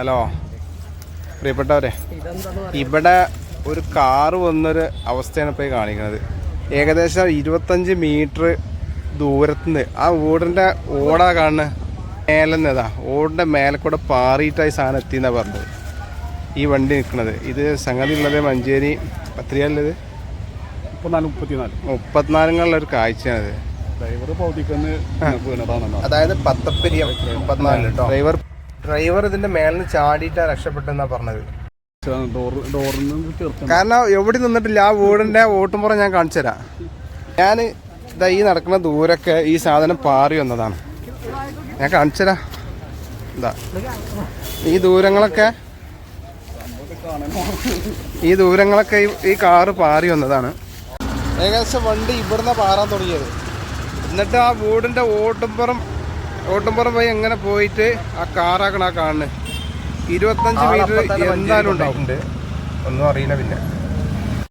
Hello. പ്രിയപ്പെട്ടവരെ ഇവിടെ ഒരു കാറ് വന്നൊരു അവസ്ഥയാണ് ഇപ്പോൾ കാണിക്കുന്നത് ഏകദേശം ഇരുപത്തഞ്ച് മീറ്റർ ദൂരത്തുനിന്ന് ആ ഓടിന്റെ ഓടാ കാണുന്നത് മേലെന്നതാ ഓടിന്റെ മേലെ കൂടെ പാറിയിട്ടായി സാധനം എത്തിയെന്നാണ് പറഞ്ഞത്. ഈ വണ്ടി നിൽക്കുന്നത് ഇത് സംഗതി ഉള്ളത് മഞ്ചേരി പത്രികയുള്ളത് മുപ്പത്തിനാല് മുപ്പത്തിനാല്. മുപ്പത്തിനാലുകളുള്ള ഒരു കാഴ്ചയാണിത്. ഡ്രൈവർ അതായത് പത്തപ്പരിയം മുപ്പത്തിനാല് കേട്ടോ ഡ്രൈവർ ഡ്രൈവർ ഇതിന്റെ മേലിൽ ചാടിയിട്ടാ രക്ഷപ്പെട്ടെന്നാ പറഞ്ഞത്. കാരണം എവിടെ നിന്നിട്ടില്ല ആ വീടിന്റെ ഓട്ടുംപുറം ഞാൻ കാണിച്ചു തരാം. ഞാൻ ഈ നടക്കുന്ന ദൂരൊക്കെ ഈ സാധനം പാറി വന്നതാണ്. ഞാൻ കാണിച്ചു തരാം. ഈ ദൂരങ്ങളൊക്കെ ഈ ദൂരങ്ങളൊക്കെ ഈ കാറ് പാറി വന്നതാണ്. ഏകദേശം വണ്ടി ഇവിടുന്ന് പാറാൻ തുടങ്ങിയത്. എന്നിട്ട് ആ വീടിന്റെ ഓട്ടുംപുറം ഓട്ടുംപുറം വഴി എങ്ങനെ പോയിട്ട് ആ കാറാക്കണ ആ കാണുന്നത് ഇരുപത്തഞ്ച് മീറ്റർ എന്തായാലും ഉണ്ടാവും. ഒന്നും അറിയില്ല പിന്നെ.